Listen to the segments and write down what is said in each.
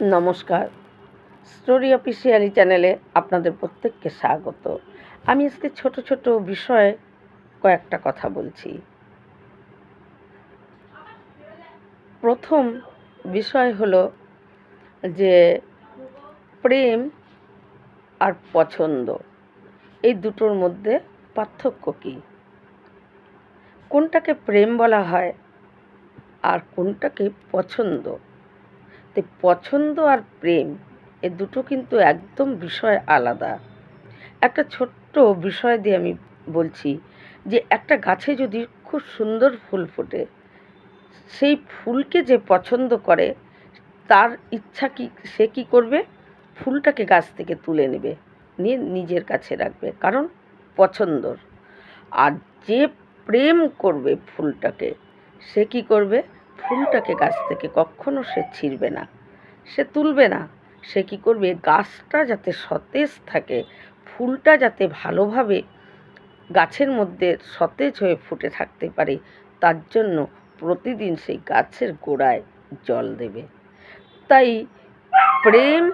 নমস্কার। Story officially চ্যানেলে আপনাদের প্রত্যেককে স্বাগত। আমি আজকে ছোট ছোট বিষয়ে কয়েকটা কথা বলছি। প্রথম বিষয় হলো যে প্রেম আর পছন্দ, এই দুটোর মধ্যে পার্থক্য কী? কোনটাকে প্রেম বলা হয় আর কোনটাকে পছন্দ? তো পছন্দ আর প্রেম, এ দুটো কিন্তু একদম বিষয় আলাদা। একটা ছোট্ট বিষয় দিয়ে আমি বলছি যে, একটা গাছে যদি খুব সুন্দর ফুল ফোটে, সেই ফুলকে যে পছন্দ করে, তার ইচ্ছা কি, সে কি করবে? ফুলটাকে গাছ থেকে তুলে নেবে, নিয়ে নিজের কাছে রাখবে, কারণ পছন্দর। আর যে প্রেম করবে ফুলটাকে, সে কি করবে? ফুলটাকে গাছ থেকে কখনো সে ছিঁড়বে না। সে তুলবে না। সে কি করবে? গাছটা যাতে সতেজ থাকে, ফুলটা যাতে ভালোভাবে গাছের মধ্যে সতেজ হয়ে ফুটে থাকতে পারে, তার জন্য প্রতিদিন সেই গাছের গোড়ায় জল দেবে। তাই প্রেম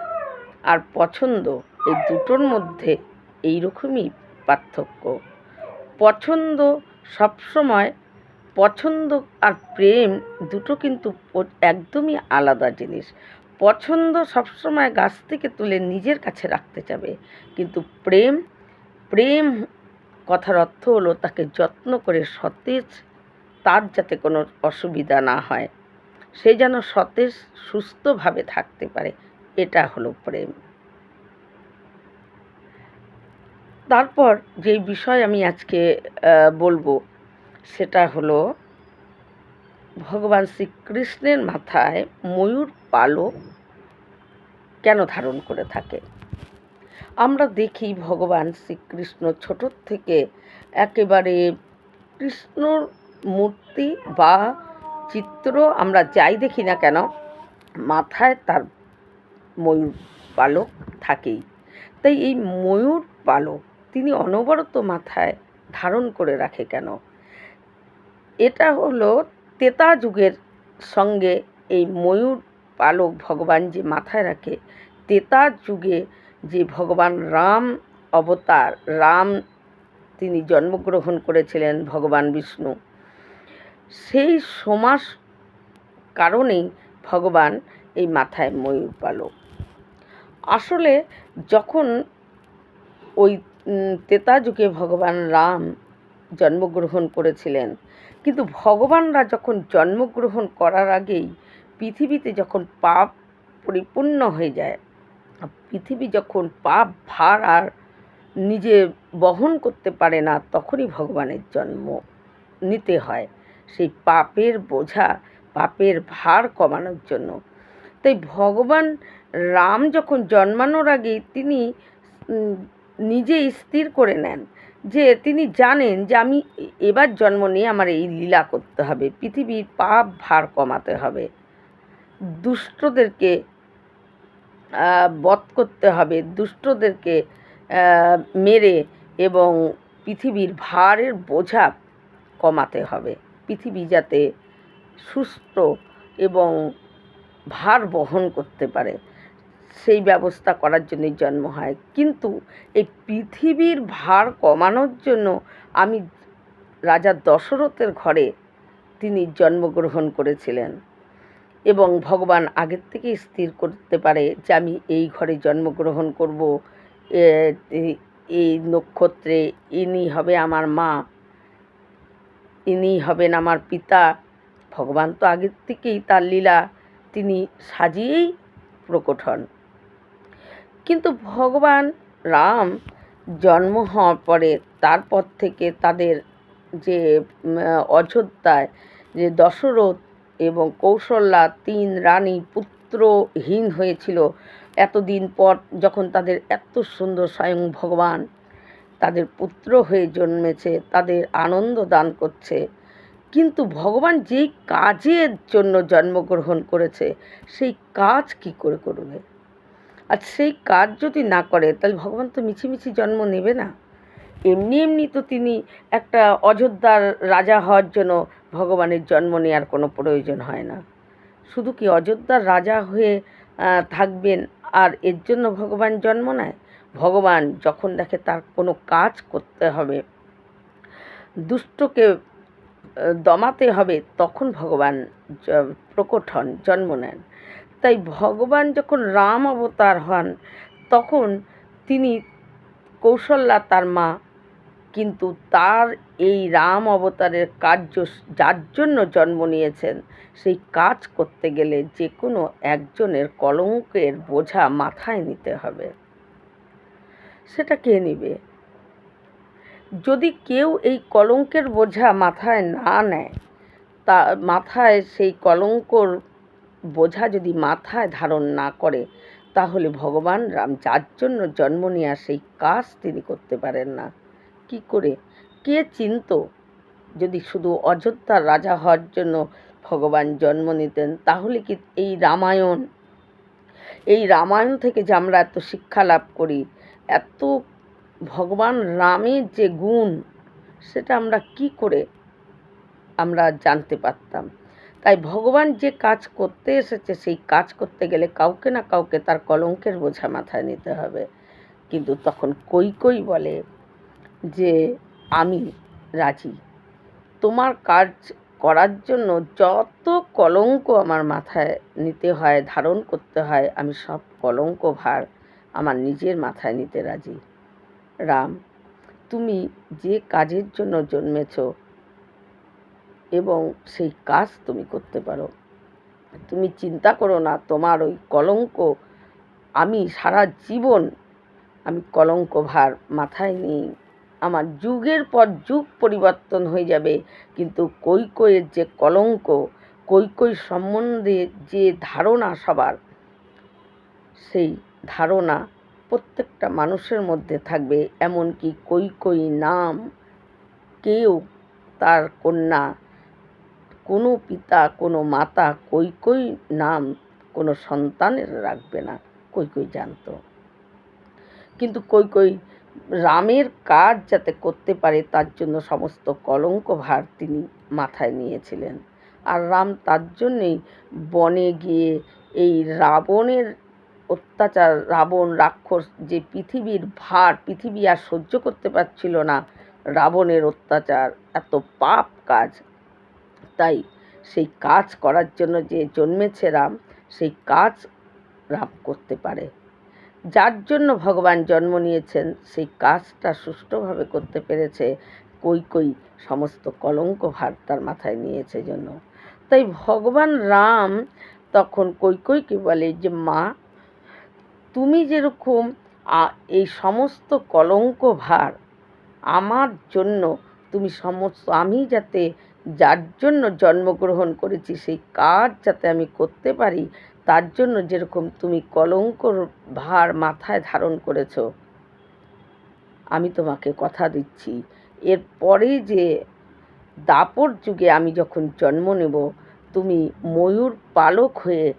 আর পছন্দ এই দুটোর মধ্যে এই রকমই পার্থক্য। পছন্দ সবসময় পছন্দ আর প্রেম দুটো কিন্তু একদমই আলাদা জিনিস। পছন্দ সবসময় গাছ থেকে তুলে নিজের কাছে রাখতে চাবে কিন্তু প্রেম প্রেম কথার অর্থ হলো তাকে যত্ন করে সতেজ, তার যাতে কোনো অসুবিধা না হয়। সে যেন সতেজ, সুস্থভাবে থাকতে পারে, এটা হলো প্রেম। তারপর যেই বিষয় আমি আজকে বলব সেটা হলো ভগবান শ্রীকৃষ্ণের মাথায় ময়ূর পালক কেন ধারণ করে থাকে? আমরা দেখি ভগবান শ্রীকৃষ্ণ ছোটোর থেকে একেবারে কৃষ্ণর মূর্তি বা চিত্র আমরা যাই দেখি না কেন, মাথায় তার ময়ূর পালক থাকেই। তাই এই ময়ূর পালক তিনি অনবরত মাথায় ধারণ করে রাখে কেন? এটা হলো তেতা যুগের সঙ্গে এই ময়ূর পালক ভগবান যে মাথায় রাখে, তেতা যুগে যে ভগবান রাম অবতার, রাম তিনি জন্মগ্রহণ করেছিলেন ভগবান বিষ্ণু, সেই সমাস কারণেই ভগবান এই মাথায় ময়ূর পালক। আসলে যখন ওই তেতা যুগে ভগবান রাম জন্মগ্রহণ করেছিলেন কিন্তু ভগবানরা যখন জন্মগ্রহণ করার আগেই পৃথিবীতে যখন পাপ পরিপূর্ণ হয়ে যায়, পৃথিবী যখন পাপ ভার আর নিজে বহন করতে পারে না, তখনই ভগবানের জন্ম নিতে হয়। সেই পাপের বোঝা, পাপের ভার কমানোর জন্য। তাই ভগবান রাম যখন জন্মানোর আগে তিনি নিজেই স্থির করে নেন। যে তিনি জানেন যে আমি এবার জন্ম নিয়ে আমার এই লীলা করতে হবে, পৃথিবীর পাপ ভার কমাতে হবে, দুষ্টদেরকে বধ করতে হবে, দুষ্টদেরকে মেরে এবং পৃথিবীর ভারের বোঝা কমাতে হবে, পৃথিবী যাতে সুস্থ এবং ভার বহন করতে পারে। সেই ব্যবস্থা করার জন্যই জন্ম হয়। কিন্তু এই পৃথিবীর ভার কমানোর জন্য আমি রাজা দশরথের ঘরে তিনি জন্মগ্রহণ করেছিলেন এবং ভগবান আগের থেকেই স্থির করতে পারে যে আমি এই ঘরে জন্মগ্রহণ করব। এই- নক্ষত্রে ইনি হবে আমার মা, ইনি হবেন আমার পিতা। ভগবান তো আগের থেকেই তার লীলা, তিনি সাজিয়েই প্রকট হন। কিন্তু ভগবান রাম জন্ম হওয়ার পরে, তারপর থেকে তাদের যে অযোধ্যায় যে দশরথ এবং কৌশল্যা তিন রানী পুত্রহীন হয়েছিল, এতদিন পর যখন তাদের এত সুন্দর স্বয়ং ভগবান তাদের পুত্র হয়ে জন্মেছে, তাদের আনন্দ দান করছে। কিন্তু ভগবান যেই কাজের জন্য জন্মগ্রহণ করেছে, সেই কাজ কি করে করবে? আর সেই কাজ যদি না করে, তাহলে ভগবান তো মিছিমিছি জন্ম নেবে না। এমনি এমনি তো তিনি একটা অযোধ্যার রাজা হওয়ার জন্য ভগবানের জন্ম নেওয়ার কোনো প্রয়োজন হয় না। শুধু কি অযোধ্যার রাজা হয়ে থাকবেন আর এর জন্য ভগবান জন্ম নেয়? ভগবান যখন দেখে তার কোনো কাজ করতে হবে, দুষ্টকে দমাতে হবে, তখন ভগবান প্রকট হন, জন্ম নেন। তাই ভগবান যখন রাম অবতার হন, তখন তিনি কৌশল্যা তার মা। কিন্তু তার এই রাম অবতারের কার্য যার জন্য জন্ম নিয়েছেন, সেই কাজ করতে গেলে যে কোনো একজনের কলঙ্কের বোঝা মাথায় নিতে হবে। সেটা কে নিবে? যদি কেউ এই কলঙ্কের বোঝা মাথায় না নেয়, তা মাথায় সেই কলঙ্কর বোঝা যদি মাথায় ধারণ না করে, তাহলে ভগবান রাম যার জন্য জন্ম নেওয়া সেই কাজ তিনি করতে পারেন না। কি করে? কে চিনত? যদি শুধু অযোধ্যার রাজা হওয়ার জন্য ভগবান জন্ম নিতেন, তাহলে কি এই রামায়ণ? এই রামায়ণ থেকে যে আমরা এত শিক্ষা লাভ করি, এত ভগবান রামের যে গুণ, সেটা আমরা কি করে আমরা জানতে পারতাম? ভগবান যে কাজ করতে এসেছে, সেই কাজ করতে গেলে কাউকে না কাউকে তার কলঙ্কের বোঝা মাথায় নিতে হবে। কিন্তু তখন কই কই বলে যে, আমি রাজি। তোমার কাজ করার জন্য যত কলঙ্ক আমার মাথায় নিতে হয়, ধারণ করতে হয়, আমি সব কলঙ্ক ভার আমার নিজের মাথায় নিতে রাজি। রাম, তুমি যে কাজের জন্য জন্মেছ এবং সেই কাজ তুমি করতে পারো। তুমি চিন্তা করো না, তোমার ওই কলঙ্ক আমি সারা জীবন, আমি কলঙ্ক ভার মাথায় নিই। আমার যুগের পর যুগ পরিবর্তন হয়ে যাবে, কিন্তু কৈকয়ের যে কলঙ্ক কৈকই সম্বন্ধে যে ধারণা সবার, সেই ধারণা প্রত্যেকটা মানুষের মধ্যে থাকবে। এমনকি কৈকই নাম, কেউ তার কন্যা কোনো পিতা, কোনো মাতা কৈকই নাম কোনো সন্তানের রাখবে না কৈকই জানতো। কিন্তু কৈকই রামের কাজ যাতে করতে পারে তার জন্য সমস্ত কলঙ্ক ভার তিনি মাথায় নিয়েছিলেন। আর রাম তার জন্যেই বনে গিয়ে এই রাবণের অত্যাচার, রাবণ রাক্ষস যে পৃথিবীর ভার, পৃথিবী আর সহ্য করতে পারছিল না, রাবণের অত্যাচার, এত পাপ কাজ তাই সেই কাজ করার জন্য যে জন্মেছে রাম, সেই কাজ রাম করতে পারে। যার জন্য ভগবান জন্ম নিয়েছেন, সেই কাজটা সুষ্ঠুভাবে করতে পেরেছে, কই কই সমস্ত কলঙ্ক ভার তার মাথায় নিয়েছে জন্য তাই ভগবান রাম তখন কৈকইকে বলে যে, মা, তুমি যেরকম এই সমস্ত কলঙ্ক ভার আমার জন্য তুমি সমস্ত, আমি যাতে যার জন্য জন্মগ্রহণ করেছি, সেই কাজ যাতে আমি করতে পারি, তার জন্য যেরকম তুমি কলঙ্কর ভার মাথায় ধারণ করেছ। আমি তোমাকে কথা দিচ্ছি। এরপরে যে দাপর যুগে আমি যখন জন্ম নেব, তুমি ময়ূর পালক হয়ে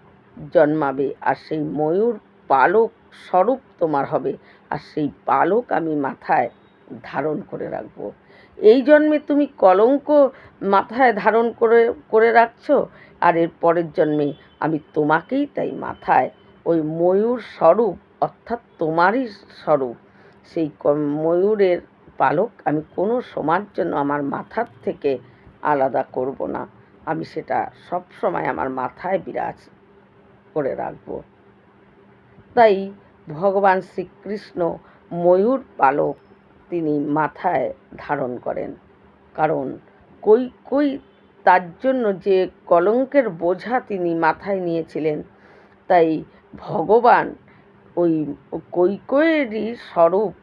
জন্মাবে, আর সেই ময়ূর পালক স্বরূপ তোমার হবে, আর সেই পালক আমি মাথায় ধারণ করে রাখব। এই জন্মে তুমি কলঙ্ক মাথায় ধারণ করে করে রাখছো? আর এর পরের জন্মে আমি তোমাকেই তাই মাথায় ওই ময়ূর স্বরূপ, অর্থাৎ তোমারই স্বরূপ। সেই ময়ূরের পালক আমি কোনো সময়ের জন্য আমার মাথার থেকে আলাদা করব না। আমি সেটা সব সময় আমার মাথায় বিরাজ করে রাখব। তাই ভগবান শ্রীকৃষ্ণ ময়ূর পালক তিনি মাথায় ধারণ করেন। কারণ কই কই তার জন্য যে কলঙ্কের বোঝা তিনি মাথায় নিয়েছিলেন, তাই ভগবান ওই কৈকয়েরই স্বরূপ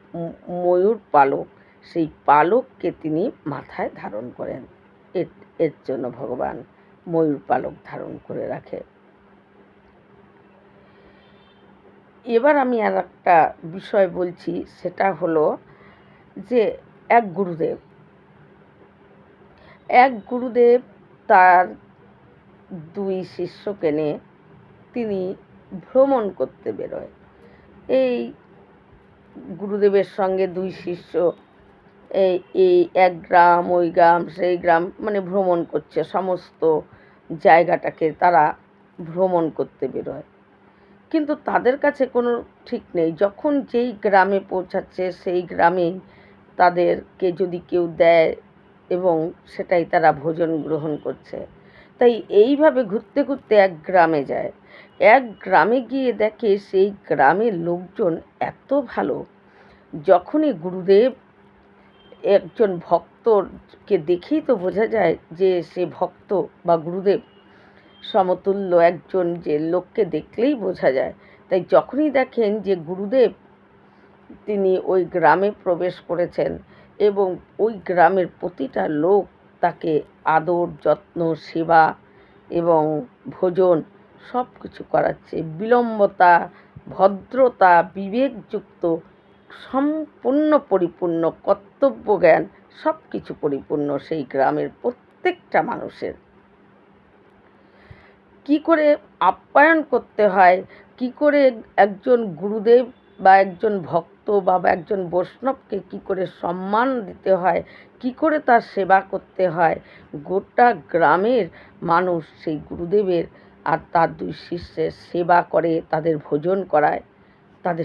ময়ূর পালক, সেই পালককে তিনি মাথায় ধারণ করেন। এর এর জন্য ভগবান ময়ূর পালক ধারণ করে রাখে। এবার আমি আর একটা বিষয় বলছি, সেটা হলো যে এক গুরুদেব। এক গুরুদেব তার দুই শিষ্যকে নিয়ে তিনি ভ্রমণ করতে বেরোয়। এই গুরুদেবের সঙ্গে দুই শিষ্য এই এই এক গ্রাম, ওই গ্রাম, সেই গ্রাম মানে ভ্রমণ করছে। সমস্ত জায়গাটাকে তারা ভ্রমণ করতে বেরোয়। কিন্তু তাদের কাছে কোনো ঠিক নেই। যখন যেই গ্রামে পৌঁছাচ্ছে, সেই গ্রামেই তাদেরকে যদি কেউ দেয় এবং সেটাই তারা ভোজন গ্রহণ করছে। তাই এইভাবে ঘুরতে ঘুরতে এক গ্রামে যায়। এক গ্রামে গিয়ে দেখে সেই গ্রামের লোকজন এত ভালো, যখনই গুরুদেব একজন ভক্তকে দেখেই তো বোঝা যায় যে সে ভক্ত বা গুরুদেব সমতুল্য একজন যে লোককে দেখলেই বোঝা যায়। তাই যখনই দেখেন যে গুরুদেব তিনি ওই গ্রামে প্রবেশ করেছেন এবং ওই গ্রামের প্রতিটা লোক তাকে আদর, যত্ন, সেবা এবং ভোজন সব কিছু করাচ্ছে। বিলম্বতা, ভদ্রতা, বিবেকযুক্ত, সম্পূর্ণ পরিপূর্ণ, কর্তব্য জ্ঞান সব কিছু পরিপূর্ণ সেই গ্রামের প্রত্যেকটা মানুষের। কি করে আপ্যায়ন করতে হয়? কি করে একজন গুরুদেব বা একজন ভক্ত বা একজন বৈষ্ণবকে কি করে সম্মান দিতে হয়? কি করে তার সেবা করতে হয়? গোটা গ্রামের মানুষ সেই গুরুদেবের আর তার দুই শিষ্যের সেবা করে, তাদের ভোজন করায়। তাদের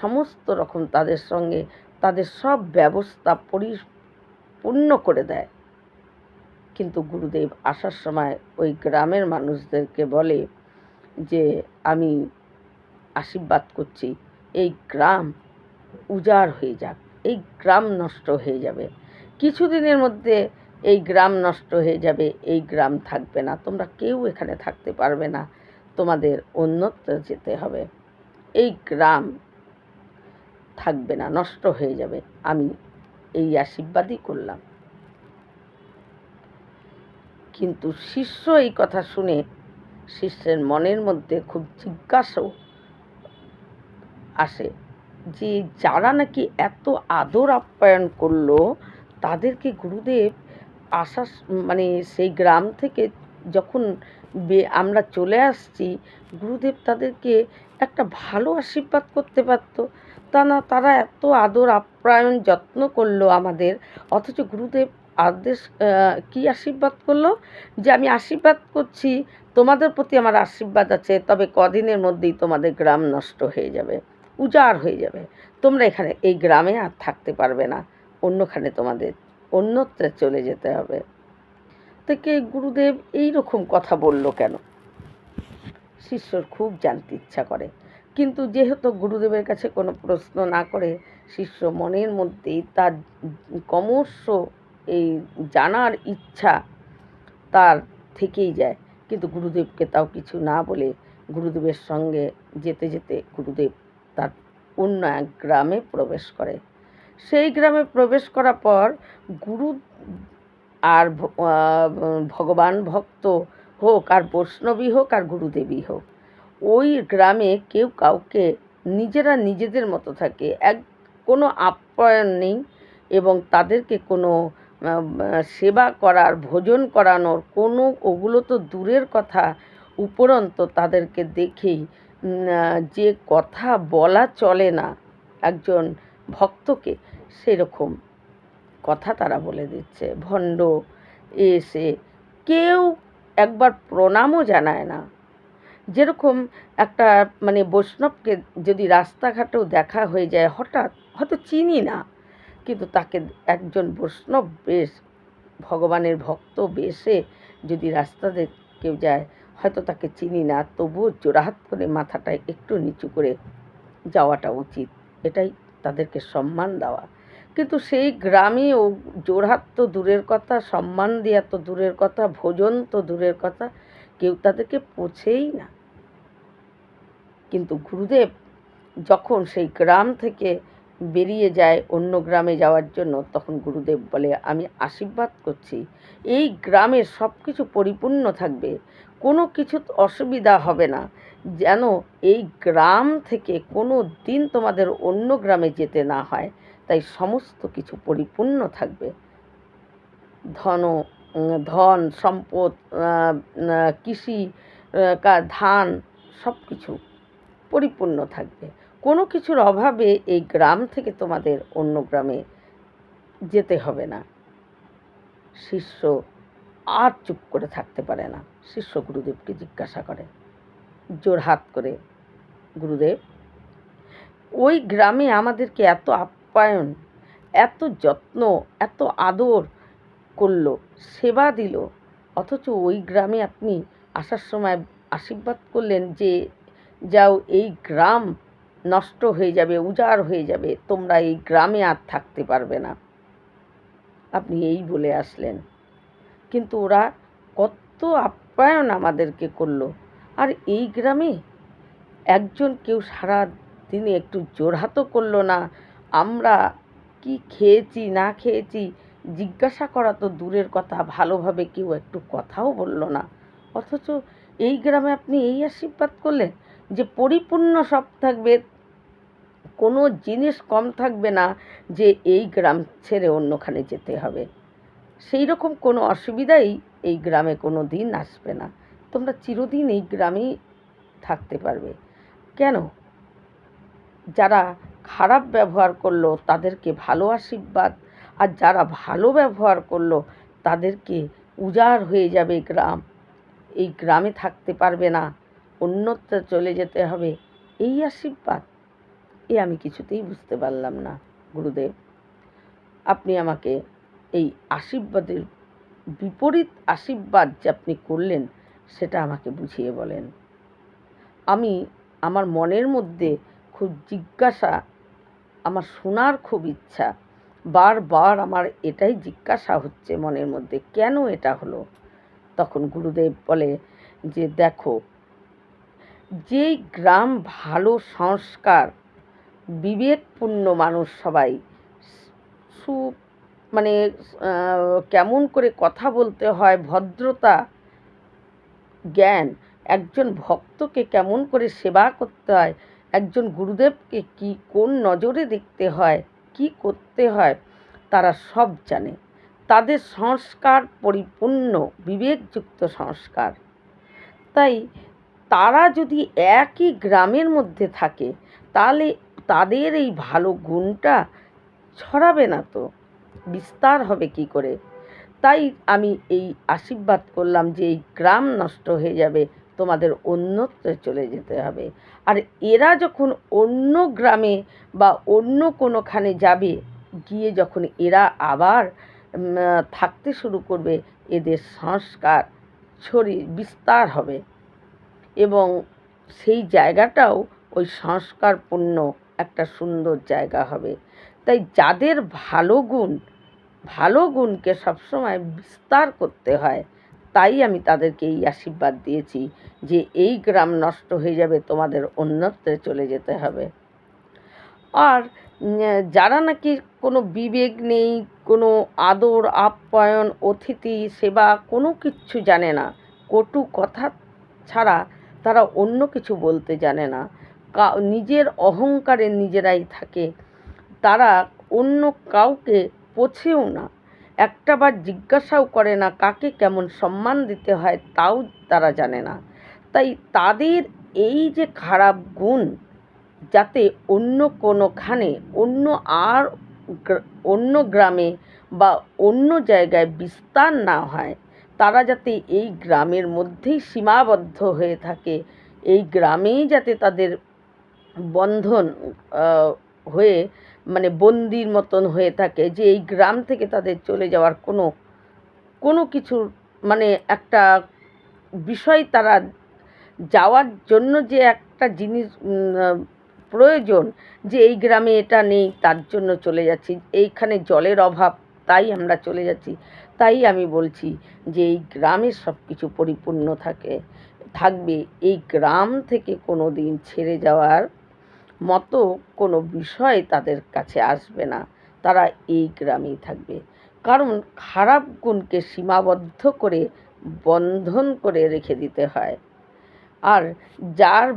সমস্ত রকম তাদের সঙ্গে তাদের সব ব্যবস্থা পরিপূর্ণ করে দেয়। কিন্তু গুরুদেব আসার সময় ওই গ্রামের মানুষদেরকে বলে যে, আমি আশীর্বাদ করছি। এই গ্রাম উজাড় হয়ে যাক, এই গ্রাম নষ্ট হয়ে যাবে। কিছুদিনের মধ্যে এই গ্রাম নষ্ট হয়ে যাবে, এই গ্রাম থাকবে না। তোমরা কেউ এখানে থাকতে পারবে না, তোমাদের অন্যত্র যেতে হবে। এই গ্রাম থাকবে না, নষ্ট হয়ে যাবে। আমি এই আশীর্বাদই করলাম। কিন্তু শিষ্য এই কথা শুনে শিষ্যের মনের মধ্যে খুব জিজ্ঞাসাও আসে। যে যারা নাকি এত আদর আপ্যায়ন করল, তাদেরকে গুরুদেব আসার মানে সেই গ্রাম থেকে যখন বে, আমরা চলে আসছি, গুরুদেব তাদেরকে একটা ভালো আশীর্বাদ করতে পারতো। তা না, তারা এত আদর আপ্যায়ন যত্ন করল আমাদের, অথচ গুরুদেব আদেশ কি আশীর্বাদ করল? যে আমি আশীর্বাদ করছি, তোমাদের প্রতি আমার আশীর্বাদ আছে, তবে কদিনের মধ্যেই তোমাদের গ্রাম নষ্ট হয়ে যাবে। উজাড় হয়ে যাবে। তোমরা এখানে এই গ্রামে আর থাকতে পারবে না। অন্যখানে তোমাদের অন্যত্রে চলে যেতে হবে। থেকে গুরুদেব এই রকম কথা বলল কেন? শিষ্যর খুব জানতে ইচ্ছা করে। কিন্তু যেহেতু গুরুদেবের কাছে কোনো প্রশ্ন না করে, শিষ্য মনের মধ্যেই তার ক্রমশ এই জানার ইচ্ছা তার থেকেই যায়। কিন্তু গুরুদেবকে তাও কিছু না বলে গুরুদেবের সঙ্গে যেতে যেতে গুরুদেব তার অন্য এক গ্রামে প্রবেশ করে। সেই গ্রামে প্রবেশ করার পর গুরু আর ভগবান ভক্ত হোক আর বৈষ্ণবী হোক আর গুরুদেবী হোক, ওই গ্রামে কেউ কাউকে নিজেরা নিজেদের মতো থাকে। এক, কোনো আপ্যায়ন নেই এবং তাদেরকে কোনো সেবা করার, ভোজন করানোর কোনো, ওগুলো তো দূরের কথা। উপরন্ত তাদেরকে দেখেই যে কথা বলা চলে না একজন ভক্তকে, সেরকম কথা তারা বলে দিচ্ছে। ভণ্ড এসে কেউ একবার প্রণামও জানায় না। যেরকম একটা মানে বৈষ্ণবকে যদি রাস্তাঘাটেও দেখা হয়ে যায়, হঠাৎ, হয়তো চিনি না, কিন্তু তাকে একজন বৈষ্ণব বেশ, ভগবানের ভক্ত বেশে যদি রাস্তাতে কেউ যায় হয়তো তাকে চিনি না, তবুও জোড়াহাত করে মাথাটা একটু নিচু করে যাওয়াটা উচিত। এটাই তাদেরকে সম্মান দেওয়া। কিন্তু সেই গ্রামে ও জোড়হাত তো দূরের কথা, সম্মান দেওয়া তো দূরের কথা, ভোজন তো দূরের কথা, কেউ তাদেরকে পোছেই না। কিন্তু গুরুদেব যখন সেই গ্রাম থেকে বেরিয়ে যায় অন্য গ্রামে যাওয়ার জন্য, তখন গুরুদেব বলে, আমি আশীর্বাদ করছি। এই গ্রামের সব কিছু পরিপূর্ণ থাকবে। কোনো কিছু অসুবিধা হবে না। যেন এই গ্রাম থেকে কোনো দিন তোমাদের অন্য গ্রামে যেতে না হয়। তাই সমস্ত কিছু পরিপূর্ণ থাকবে। ধন ধন, সম্পদ কৃষি ধান সব কিছু পরিপূর্ণ থাকবে। কোনো কিছুর অভাবে এই গ্রাম থেকে তোমাদের অন্য গ্রামে যেতে হবে না। শিষ্য আর চুপ করে থাকতে পারে না। শিষ্য গুরুদেবকে জিজ্ঞাসা করে। জোর হাত করে, গুরুদেব, ওই গ্রামে আমাদেরকে এত আপ্যায়ন, এত যত্ন, এত আদর করল, সেবা দিল, অথচ ওই গ্রামে আপনি আসার সময় আশীর্বাদ করলেন যে যাও এই গ্রাম নষ্ট হয়ে যাবে, উজাড় হয়ে যাবে, তোমরা এই গ্রামে আর থাকতে পারবে না। আপনি এই বলে আসলেন। কিন্তু ওরা কত আপ্যায়ন আমাদেরকে করল। আর এই গ্রামে একজন কেউ সারা দিনে একটু জোরহাতও করল না। আমরা কি খেয়েছি, না খেয়েছি, জিজ্ঞাসা করা তো দূরের কথা, ভালোভাবে কেউ একটু কথাও বলল না। অথচ এই গ্রামে আপনি এই আশীর্বাদ করলেন যে পরিপূর্ণ সব থাকবে। কোনো জিনিস কম থাকবে না যে এই গ্রাম ছেড়ে অন্যখানে যেতে হবে। সেই রকম কোনো অসুবিধাই এই গ্রামে কোনো দিন আসবে না। তোমরা চিরদিন এই গ্রামেই থাকতে পারবে। কেন? যারা খারাপ ব্যবহার করল তাদেরকে ভালো আশীর্বাদ, আর যারা ভালো ব্যবহার করল তাদেরকে উজাড় হয়ে যাবে গ্রাম। এই গ্রামে থাকতে পারবে না, অন্যত্র চলে যেতে হবে। এই আশীর্বাদ। এ আমি কিছুতেই বুঝতে পারলাম না, গুরুদেব। আপনি আমাকে এই আশীর্বাদের বিপরীত আশীর্বাদ যে আপনি করলেন, সেটা আমাকে বুঝিয়ে বলেন। আমি আমার মনের মধ্যে খুব জিজ্ঞাসা, আমার শোনার খুব ইচ্ছা। বারবার আমার এটাই জিজ্ঞাসা হচ্ছে মনের মধ্যে, কেন এটা হলো? তখন গুরুদেব বলে যে, দেখো, যেই গ্রাম ভালো সংস্কার বিবেকপূর্ণ মানুষ সবাই। সু মানে কেমন করে কথা বলতে হয়, ভদ্রতা, জ্ঞান, একজন ভক্তকে কেমন করে সেবা করতে হয়, একজন গুরুদেবকে কি, কোন নজরে দেখতে হয়, কি করতে হয়, তারা সব জানে। তাদের সংস্কার পরিপূর্ণ, বিবেকযুক্ত সংস্কার। তাই তারা যদি একই গ্রামের মধ্যে থাকে, তাহলে তাদের এই ভালো গুণটা ছড়াবে না তো? বিস্তার হবে কি করে? তাই আমি এই আশীর্বাদ করলাম যে এই গ্রাম নষ্ট হয়ে যাবে, তোমাদের অন্যত্রে চলে যেতে হবে। আর এরা যখন অন্য গ্রামে বা অন্য কোনোখানে যাবে, গিয়ে যখন এরা আবার থাকতে শুরু করবে, এদের সংস্কার ছড়িয়ে, বিস্তার হবে। এবং সেই জায়গাটাও ওই সংস্কারপূর্ণ একটা সুন্দর জায়গা হবে। তাই যাদের ভালো গুণ, ভালো গুণকে সবসময় বিস্তার করতে হয়, তাই আমি তাদেরকে এই আশীর্বাদ দিয়েছি যে এই গ্রাম নষ্ট হয়ে যাবে, তোমাদের অন্যত্রে চলে যেতে হবে। আর যারা নাকি কোনো বিবেক নেই, কোনো আদর, আপ্যায়ন, অতিথি, সেবা কোনো কিচ্ছু জানে না, কটু কথা ছাড়া তারা অন্য কিছু বলতে জানে না নিজের অহংকারে নিজেরাই থাকে। তারা অন্য কাউকে পোছেও না। একটাবার জিজ্ঞাসাও করে না কাকে কেমন সম্মান দিতে হয় তাও তারা জানে না। তাই তাদের এই যে খারাপ গুণ, যাতে অন্য কোনোখানে, অন্য আর অন্য গ্রামে বা অন্য জায়গায় বিস্তার না হয়, তারা যাতে এই গ্রামের মধ্যেই সীমাবদ্ধ হয়ে থাকে। এই গ্রামেই যাতে তাদের বন্ধন হয়ে মানে বন্দির মতন হয়ে থাকে যে এই গ্রাম থেকে তাদের চলে যাওয়ার কোনো কোনো কিছুর মানে একটা বিষয় তারা যাওয়ার জন্য যে একটা জিনিস প্রয়োজন যে এই গ্রামে এটা নেই, তার জন্য চলে যাচ্ছি। এইখানে জলের অভাব, তাই আমরা চলে যাচ্ছি। তাই আমি বলছি যে এই গ্রামে সব কিছু পরিপূর্ণ থাকে, থাকবে। এই গ্রাম থেকে কোনো দিন ছেড়ে যাওয়ার মতো কোনো বিষয় তাদের কাছে আসবে না। তারা এই গ্রামেই থাকবে। কারণ খারাপ গুণকে সীমাবদ্ধ করে বন্ধন করে রেখে দিতে হয়। আর যার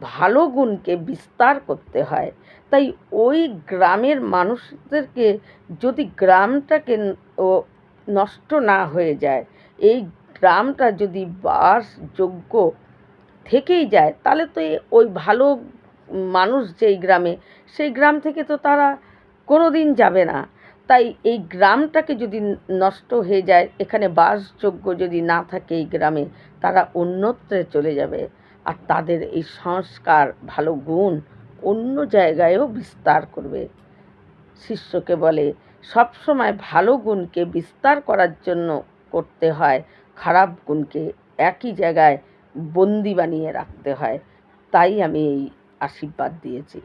ভালো গুণকে বিস্তার করতে হয়, তাই ওই গ্রামের মানুষদেরকে যদি গ্রামটাকে নষ্ট না হয়ে যায়, এই গ্রামটা যদি বাসযোগ্য থেকেই যায়, তাহলে তো ওই ভালো মানুষ যেই গ্রামে, সেই গ্রাম থেকে তো তারা কোনো দিন যাবে না। তাই এই গ্রামটাকে যদি নষ্ট হয়ে যায়, এখানে বাসযোগ্য যদি না থাকে এই গ্রামে, তারা অন্যত্রে চলে যাবে। আর তাদের এই সংস্কার ভালো গুণ অন্য জায়গায়ও বিস্তার করবে। শিষ্যকে বলে সবসময় ভালো গুণকে বিস্তার করার জন্য করতে হয়, খারাপ গুণকে একই জায়গায় বন্দি বানিয়ে রাখতে হয়। তাই আমি এই আশীর্বাদ দিয়েছি।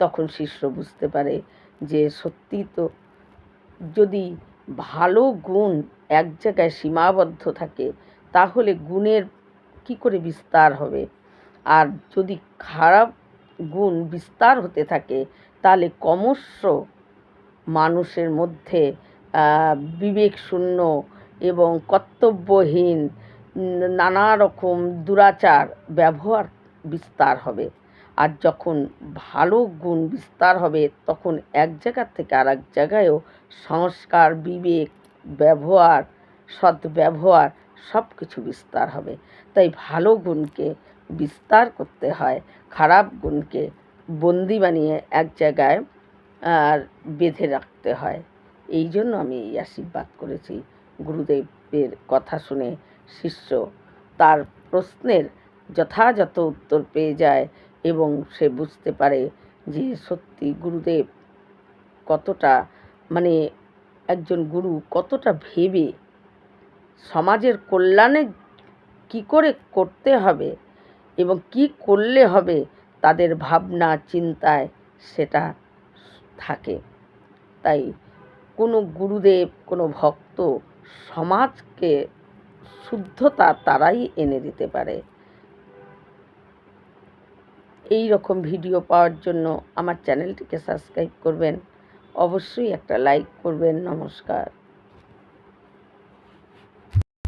তখন শিষ্য বুঝতে পারে যে সত্যি তো যদি ভালো গুণ এক জায়গায় সীমাবদ্ধ থাকে, তাহলে গুণের কি করে বিস্তার হবে? আর যদি খারাপ গুণ বিস্তার হতে থাকে, তাহলে ক্রমশ মানুষের মধ্যে বিবেক শূন্য এবং কর্তব্যহীন নানা রকম দুরাচার, ব্যবহার বিস্তার হবে। আর যখন ভালো গুণ বিস্তার হবে, তখন এক জায়গার থেকে আর এক জায়গায়ও সংস্কার, বিবেক, ব্যবহার, সদ্ব্যবহার সব কিছু বিস্তার হবে। তাই ভালো গুণকে বিস্তার করতে হয়, খারাপ গুণকে বন্দি বানিয়ে এক জায়গায়, আর বেঁধে রাখতে হয়। এই জন্য আমি এই আশীর্বাদ করেছি। গুরুদেবের কথা শুনে শিষ্য তার প্রশ্নের যথাযথ উত্তর পেয়ে যায়। এবং সে বুঝতে পারে যে সত্যি গুরুদেব কতটা মানে একজন গুরু কতটা ভেবে সমাজের কল্যাণে কি করে করতে হবে এবং কি করলে হবে তাদের ভাবনা, চিন্তায় সেটা থাকে। তাই কোনো গুরুদেব, কোনো ভক্ত সমাজকে শুদ্ধতা তারাই এনে দিতে পারে। এই রকম ভিডিও পাওয়ার জন্য আমার চ্যানেলটিকে সাবস্ক্রাইব করবেন। অবশ্যই একটা লাইক করবেন। নমস্কার।